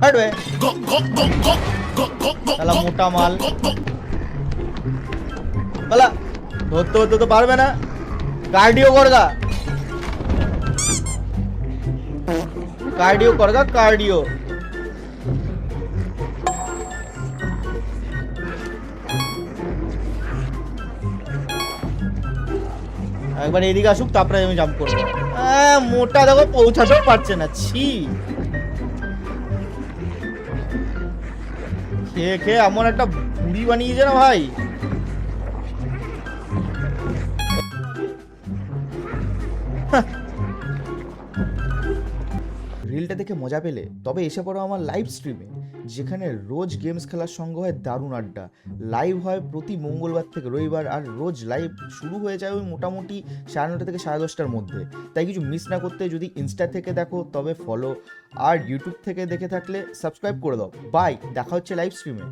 হাটবে শালা মোটা মাল। বলা, ধরতে ধরতে তো পারবে না। কার্ডিও করগা। কার্ডিও করগা, কার্ডিও। একবার এদিকে আসুক, তারপরে আমি জাম্প করব। হ্যাঁ মোটা দেখো, পৌঁছাতেও পারছে না, ছি। খেয়ে খেয়ে এমন একটা বুড়ি বানিয়েছে না ভাই? রিলটা দেখে মজা পেলে, তবে এসে পড়ো আমার লাইভ স্ট্রিমে যেখানে রোজ গেমস খেলার সঙ্গে হয় দারুণ আড্ডা। লাইভ হয় প্রতি মঙ্গলবার থেকে রবিবার, আর রোজ লাইভ শুরু হয়ে যায় ওই মোটামুটি সাড়ে নটা থেকে সাড়ে দশটার মধ্যে। তাই কিছু মিস না করতে যদি ইনস্টা থেকে দেখো, তবে ফলো আর ইউটিউব থেকে দেখে থাকলে সাবস্ক্রাইব করে দাও। বাই দেখা হচ্ছে লাইভ স্ট্রিমে